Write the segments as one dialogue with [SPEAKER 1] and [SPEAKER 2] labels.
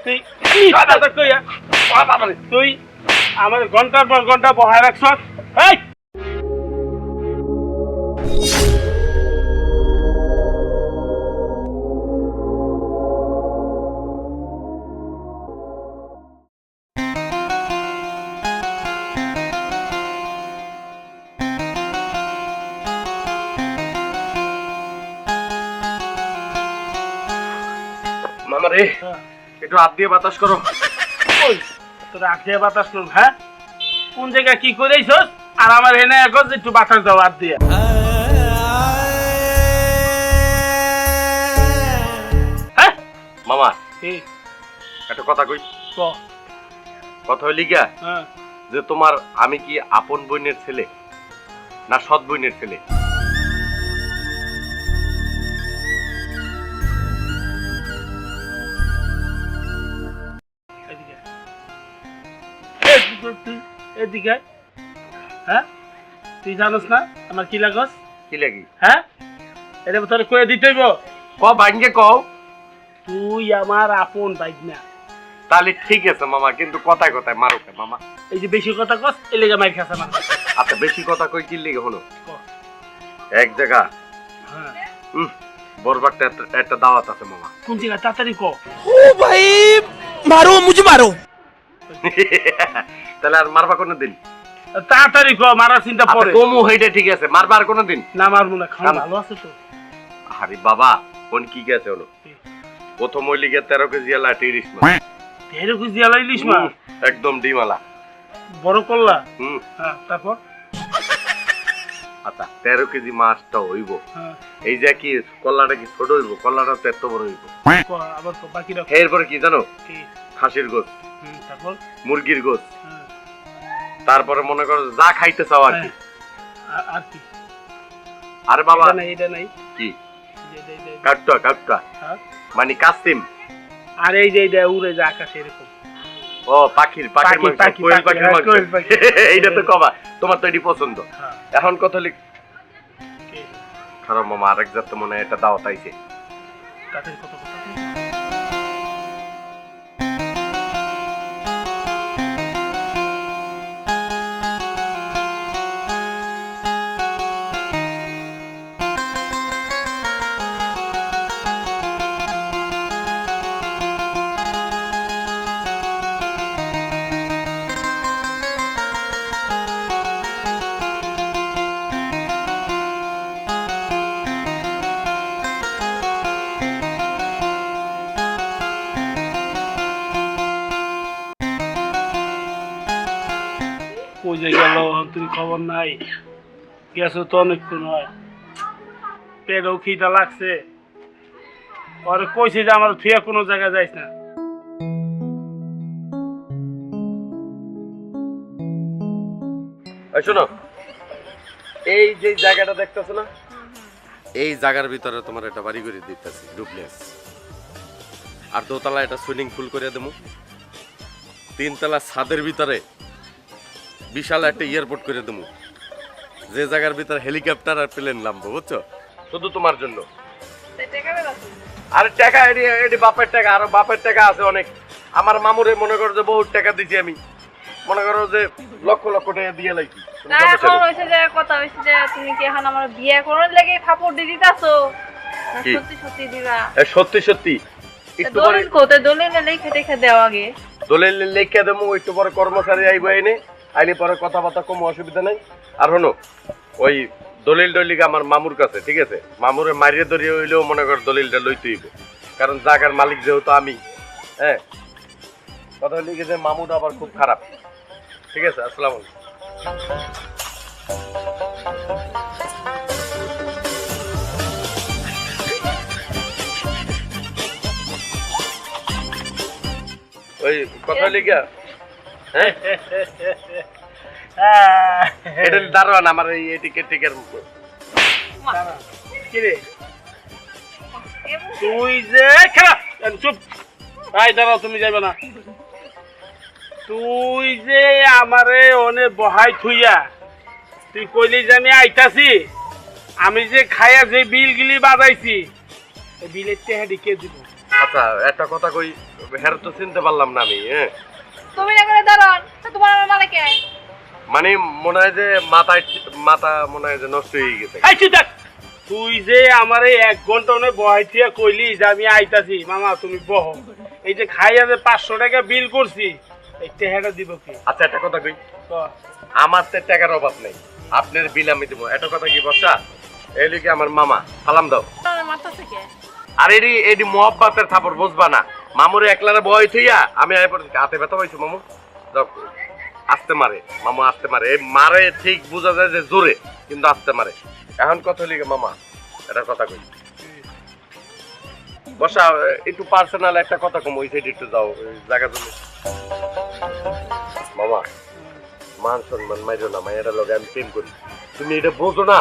[SPEAKER 1] তুই আমাদের কইয়া তুই আমার ঘণ্টার পর ঘণ্টা বহায় রাখছ এই!
[SPEAKER 2] রে একটু হাত দিয়ে বাতাস করো।
[SPEAKER 1] তোর আখে বাতাস করব হ্যাঁ? কোন জায়গায় কি করেছস আর আমার এনে এখন একটু বাতাস দাও আর দিয়ে। হ্যাঁ?
[SPEAKER 2] মামা একটা কথা কই? কথা হইলি গিয়া
[SPEAKER 1] হ্যাঁ।
[SPEAKER 2] যে তোমার আমি কি আপন বোনের ছেলে না সৎ বোনের ছেলে?
[SPEAKER 1] এদিকে হ্যাঁ? তুই জানোস না আমার কি লাগস?
[SPEAKER 2] কি লাগি?
[SPEAKER 1] হ্যাঁ? এটা তোরে কয়ে দিতেইব
[SPEAKER 2] ক ভাইকে ক
[SPEAKER 1] তুই আমার আপন ভাই না
[SPEAKER 2] তাহলে ঠিক আছে মামা কিন্তু কথায় কথায় মারো কে মামা।
[SPEAKER 1] এই যে বেশি কথা কস এই লেগে মাইর খাস মামা
[SPEAKER 2] আচ্ছা বেশি কথা কই কি লেগে হলো? এক জায়গা।
[SPEAKER 1] হ্যাঁ।
[SPEAKER 2] হুম বরবার একটা দাওয়াত আছে মামা।
[SPEAKER 1] কোন জায়গা? তাড়াতাড়ি ক।
[SPEAKER 3] ও ভাই মারো মুঝে মারো।
[SPEAKER 2] তাহলে আর মারবা কোনো দিন
[SPEAKER 1] তাড়াতাড়ি ক মারার চিন্তা পরে।
[SPEAKER 2] কমু হইটা ঠিক আছে মারবা আর কোনো দিন
[SPEAKER 1] না মারবো না খাওয়া ভালো আছে তো।
[SPEAKER 2] আরে বাবা কোন কি গেছে হলো? প্রথম ওই লিগে তেরো কেজি আলা তিরিশ মাছ
[SPEAKER 1] তেরো কেজি আলা ইলিশ মা
[SPEAKER 2] একদম ডিমালা
[SPEAKER 1] বড় করলা
[SPEAKER 2] হুম।
[SPEAKER 1] হ্যাঁ তারপর?
[SPEAKER 2] আচ্ছা তেরো কেজি মাছটা হইব।
[SPEAKER 1] হ্যাঁ।
[SPEAKER 2] এই যে কি কল্লাটা কি ছোট হইব? কল্লাটা তো এত বড় হইব।
[SPEAKER 1] আবার ক, বাকি রাখ
[SPEAKER 2] এরপরে কি জানো?
[SPEAKER 1] কি?
[SPEAKER 2] খাসির গোস
[SPEAKER 1] হুম, তারপর
[SPEAKER 2] মুরগির গোস
[SPEAKER 1] হ্যাঁ,
[SPEAKER 2] তারপরে মনে করো যা খাইতে চাও আর কি।
[SPEAKER 1] হ্যাঁ। আর- আর কি?
[SPEAKER 2] আরে বাবা।
[SPEAKER 1] এটা নাই এটা নাই।
[SPEAKER 2] কি? কাটটা কাটটা
[SPEAKER 1] হ্যাঁ।
[SPEAKER 2] মানে কাসিম।
[SPEAKER 1] আর এই যে এইটা উড়ে যে আকাশে এরকম।
[SPEAKER 2] ও পাখির পাখির মাংস কোয়েল পাখির
[SPEAKER 1] হ্যাঁ,
[SPEAKER 2] মাংস। এইটা তো কবা। তোমার তো এটি পছন্দ।
[SPEAKER 1] হ্যাঁ।
[SPEAKER 2] এখন কত লিখ? খারাপ মামা আরেক যাতে মনে হয় এটা দাওয়াত আইছে।
[SPEAKER 1] তাদের কত কথা? যে গেল তুমি খবর নাই। গেছো তো অনেকক্ষণ হয়। পেটও খিদা লাগছে। পরে কইছে যে আমার ফিয়া কোনো জায়গায় যাইস না।
[SPEAKER 2] এই শোনো, এই জায়গাটা দেখতেছো না, এই জায়গার ভিতরে তোমার একটা বাড়ি করে দিতেছি আর দোতলা এটা সুইমিং পুল করে দেবো। তিনতলা ছাদের ভিতরে বিশাল একটা এয়ারপোর্ট করে দেবো। যে জায়গার ভিতরে হেলিকপ্টার আর প্লেন নামবো বুঝছ? শুধু তোমার জন্য। আরে টাকা এটি এটি বাপের টাকা আরও বাপের টাকা আছে অনেক। আমার মামুরে মনে করো যে বহুত টাকা দিছি আমি। মনে করো যে লক্ষ লক্ষ টাকা দিয়ে লাগি
[SPEAKER 4] এখন হয়েছে যে কথা হয়েছে যে তুমি কি এখন আমার বিয়ে করার লেগে ফাপড় দিয়ে দিতাছো? সত্যি সত্যি দিবা।
[SPEAKER 2] সত্যি সত্যি। একটু পরে
[SPEAKER 4] দলিল কোতে দলিল লেখে টেখে দেও আগে।
[SPEAKER 2] দলিল লেখা দেবো একটু পরে কর্মচারী আইব এনে। আইলে পরে কথাবার্তা কম, অসুবিধা নাই। আর হনো ওই দলিল দলিল আমার মামুর কাছে, ঠিক আছে? মামুরে মারিয়ে ধরিয়ে হইলেও মনে কর দলিলটা লইতে হইব। কারণ জাগার মালিক যেহেতু আমি হ্যাঁ? কথা লিখে যে মামুটা আবার খুব খারাপ। ঠিক আছে, আসসালাম ওই কথা লিখা। এটা দাঁড়ান আমার এই টিকেট টিকেট
[SPEAKER 1] দাঁড়া। তুই যে খেলা! চুপ। ভাই দাঁড়াও তুমি যাইবে না। তুই যে আমারে অনে বহাই থুইয়া তুই কইলি যে আমি আইতাছি আমি যে খাইয়া যে বিল গিলি বাজাইছি এই বিলের টেহাডি কে দিব?
[SPEAKER 2] আচ্ছা একটা কথা কই হ্যাঁ তো চিনতে পারলাম না আমি হ্যাঁ?
[SPEAKER 4] তুমি না করে দাঁড়ান তোমার আমার মানে কে?
[SPEAKER 2] মানে মনে হয় যে মাথায় মাথা মনে হয় যে নষ্ট হয়ে গেছে।
[SPEAKER 1] এই তুই দেখ তুই যে আমার এই এক ঘণ্টা ওনে বহাইতিয়া কইলি যে আমি আইতাছি মামা তুমি বহ। এই যে খাইয়া যে পাঁচশো টাকা বিল করছি এই টেহাটা দিব কি?
[SPEAKER 2] আচ্ছা একটা কথা কই? আমার তো টাকার অভাব নেই আপনার বিল আমি দেবো। একটা কথা কি বর্ষা? এই লিখে আমার মামা সালাম দাও।
[SPEAKER 4] মারতেছে কে?
[SPEAKER 2] আর এডি এডি মোহাব্বাতের থাপড় বুঝবা না। মামুর একলারে বয় থইয়া আমি আয় হাতে ব্যথা পাইছো, মামু? আস্তে মারে। মামু, আসতে মারে। এই মারে ঠিক বোঝা যায় যে জোরে, কিন্তু আসতে মারে। এখন কথা লিখে মামা? এটা কথা কই? বসা, একটু পার্সোনাল একটা কথা কম ওই সাইডে একটু যাও জায়গা জন্য মামা, মান সম্মান মাইরো না, মায়েরা লগে আমি প্রেম করি। তুমি এটা বোঝো না।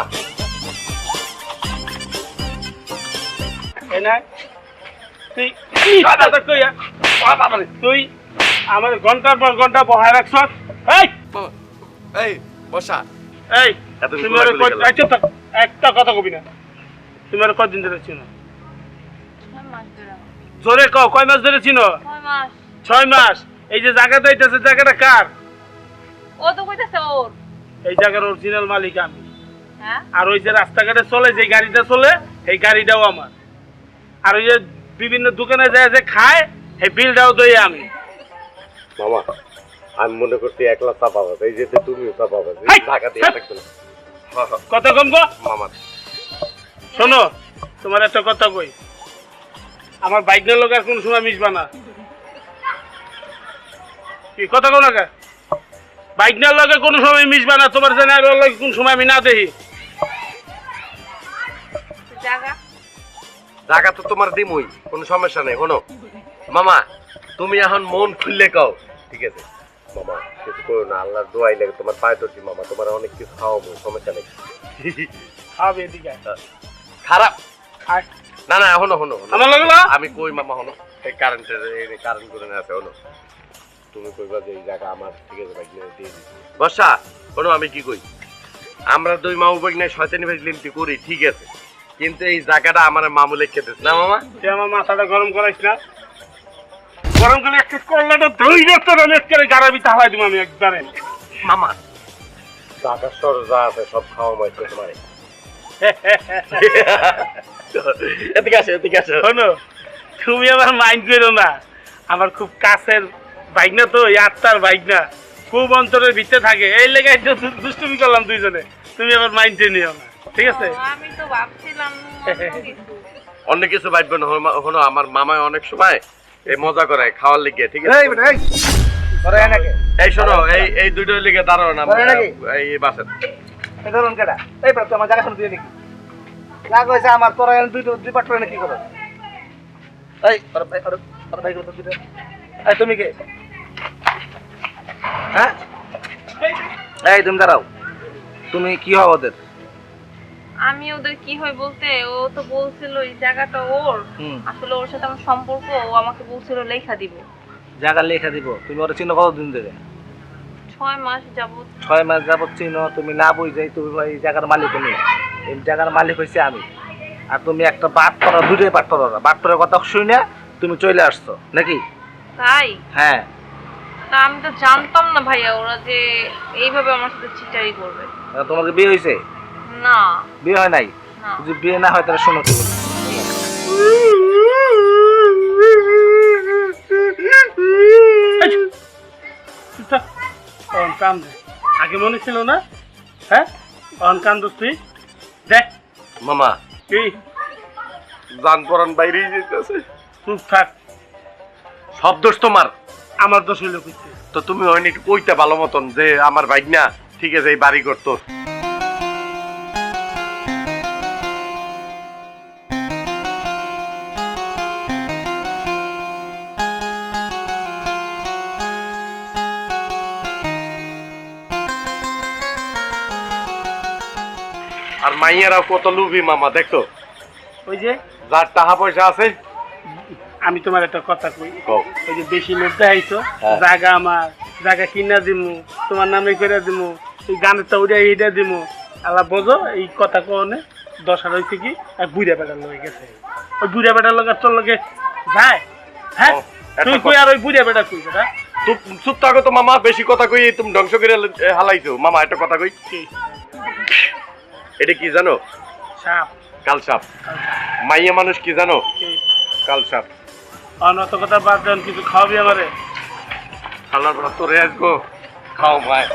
[SPEAKER 1] তুই কি কথা কইয়া তুই আমার ঘণ্টার পর ঘণ্টা বহায় রাখছ এই
[SPEAKER 2] এই বসা।
[SPEAKER 1] এই তুমি
[SPEAKER 2] গোলাগুলি
[SPEAKER 1] ওরে কই-
[SPEAKER 2] গেলা।
[SPEAKER 1] এই চুপ থাক, একটা কথা কবি না। তুমি আর কদিন ধরে চিনো?
[SPEAKER 4] ছয় মাস ধরে।
[SPEAKER 1] জোরে কও কয় মাস ধরে চিনো?
[SPEAKER 4] ছয় মাস।
[SPEAKER 1] এই যে জায়গা জায়গাটা কার?
[SPEAKER 4] ও তো কইতাছে ওর।
[SPEAKER 1] এই জায়গার অরিজিনাল মালিক আমি।
[SPEAKER 4] হ্যাঁ?
[SPEAKER 1] আর ওই যে রাস্তাঘাটে চলে যে গাড়িটা চলে এই গাড়িটাও আমার। আর ওই যে বিভিন্ন দোকানে যায় যে খায় এই বিলটাও দই আমি।
[SPEAKER 2] মামা আমি মনে করছি একলা চাপাবাজ এই যেতে তুমিও চাপাবাজ
[SPEAKER 1] হাই!
[SPEAKER 2] টাকা দিয়ে! থাকবে না। হ্যাঁ, হ্যাঁ,
[SPEAKER 1] কত কম গো।
[SPEAKER 2] মামা।
[SPEAKER 1] শোনো তোমার একটা কথা কই। আমার বাইকের লোক আর কোন সময় মিশবা না। কি কথা কোন বাইক নেওয়ার লগে কোনো সময় মিশবা না তোমার জানে লগে কোন সময় আমি না দেখি।
[SPEAKER 4] জায়গা
[SPEAKER 2] টাকা তো তোমার দিমই কোনো সমস্যা নেই শোনো। মামা তুমি এখন মন খুললে কও। ঠিক আছে। মামা কিছু করো না আল্লাহর দোয়াই লাগে তোমার পায়ে ধরছি মামা তোমার অনেক কিছু খাওয়াবো সমস্যা নেই।
[SPEAKER 1] খাবে এদিকে
[SPEAKER 2] খারাপ। না না হনো হনো হনো।
[SPEAKER 1] আমার লাগল?
[SPEAKER 2] আমি কই মামা হনো এই কারেন্টের এই কারেন্ট করে না আছে হনো তুমি কইবা যে এই জায়গা আমার ঠিক আছে ভাই দিয়ে দিচ্ছি বর্ষা হনো আমি কি কই? আমরা দুই মামু ভাই না শয়তানি ভাই লিমটি করি ঠিক আছে। কিন্তু এই জায়গাটা আমার মামু লিখে দিস না মামা?
[SPEAKER 1] তুই আমার মাথাটা গরম করাইস না। গরম করে একটা করলাটা ধুই রাখতে আমি একবারে গাড়াবি তাহলে দিব আমি একবারে।
[SPEAKER 2] মামা। জায়গা সর যা আছে সব খাওয়া মাইছে তোমার এদিকে আসো এদিকে আসো।
[SPEAKER 1] শোনো তুমি আমার মাইন্ড করো না। আমার খুব কাছের বাইক না তো এই আত্মার বাইক না। খুব অন্তরের ভিতরে থাকে। এই লেগে দুষ্টুমি করলাম দুইজনে। তুমি আমার মাইন্ডে নিও না। ঠিক আছে?
[SPEAKER 4] আমি তো ভাবছিলাম অন্য কিছু।
[SPEAKER 2] ভাববে না হনো আমার মামায় অনেক সময় এই মজা করে খাওয়ার লিগে ঠিক আছে? এই শোনো এই এই দুটো লিগে দাঁড়াও না এই এই বাসে
[SPEAKER 3] এই ধরুন কেটা এই প্রাপ্ত আমার জায়গা শুনে দিয়ে দেখি। রাগ হয়েছে আমার তোরা এখানে দুই দুই পাট করে কি করো? এই ওর ভাই ওর ওর ভাই করতো দুটো এই তুমি কে? হ্যাঁ? এই তুমি দাঁড়াও। তুমি কি হও ওদের?
[SPEAKER 4] আমি ওদের কি হয় বলতে ও তো বলছিল এই জায়গাটা ওর। আসলে ওর সাথে আমার সম্পর্ক ও আমাকে বলছিল লেখা দিব।
[SPEAKER 3] জায়গা লেখা দিব। তুমি ওরা চিনো কতদিন ধরে?
[SPEAKER 4] ছয় মাস যাবত
[SPEAKER 3] ছয় মাস যাবত চিনো তুমি না বুঝাই তুমি এই জায়গার মালিক নেই এই জায়গার মালিক হয়েছে আমি। আর তুমি একটা বাট করা দুটোই বাট করা বাট করার কথা শুনে তুমি চলে আসছো। নাকি?
[SPEAKER 4] তাই?
[SPEAKER 3] হ্যাঁ।
[SPEAKER 4] তা আমি তো জানতাম না ভাইয়া ওরা যে এইভাবে আমার সাথে চিটারি করবে।
[SPEAKER 3] তোমাকে বিয়ে হয়েছে
[SPEAKER 4] না।
[SPEAKER 3] বিয়ে হয় নাই? যদি বিয়ে না হয় তাহলে শোনো কি বলি।
[SPEAKER 1] আগে মনে ছিল না? হ্যাঁ? অন কান দোস তুই। দেখ।
[SPEAKER 2] মামা।
[SPEAKER 1] কি?
[SPEAKER 2] জান পরান বাইরেই যেতেছে।
[SPEAKER 1] চুপ থাক।
[SPEAKER 2] সব দোষ তোমার।
[SPEAKER 1] আমার দোষ হইল
[SPEAKER 2] তো তুমি হয়নি একটু কইতে ভালো মতন যে আমার বাইক না ঠিক আছে এই বাড়ি করতো। আর মাইয়ারাও কত লুবি মামা দেখো
[SPEAKER 1] ওই যে?
[SPEAKER 2] যার টাকা পয়সা আছে
[SPEAKER 1] আমি তোমার একটা কথা কই। ওই যে বেশি লোক দেখাইছো
[SPEAKER 2] হ্যাঁ।
[SPEAKER 1] জায়গা আমার জায়গা কিনা দিমু তোমার নামে করে দিমু এই গানেরটা ওইটা এইটা দিমু। আল্লাহ বোঝো এই কথা কনে দশা রয়েছে কি এক বুড়া বেটার লগে গেছে। ওই বুড়া বেটার লগে তোর লগে যায়? হ্যাঁ? তুই কই আর ওই বুড়িয়া বেটা কই বেটা?
[SPEAKER 2] চুপ থাকো তো মামা বেশি কথা কই তুমি ধ্বংস করে হালাইছো। মামা একটা কথা কই।
[SPEAKER 1] কি?
[SPEAKER 2] এটা কি জানো?
[SPEAKER 1] সাপ।
[SPEAKER 2] কাল সাপ। মাইয়া মানুষ কি জানো? কাল সাপ।
[SPEAKER 1] অনত কথা বাদ দেন কিছু খাওয়াবি আমারে?
[SPEAKER 2] খালার তোরে গো খাও মায়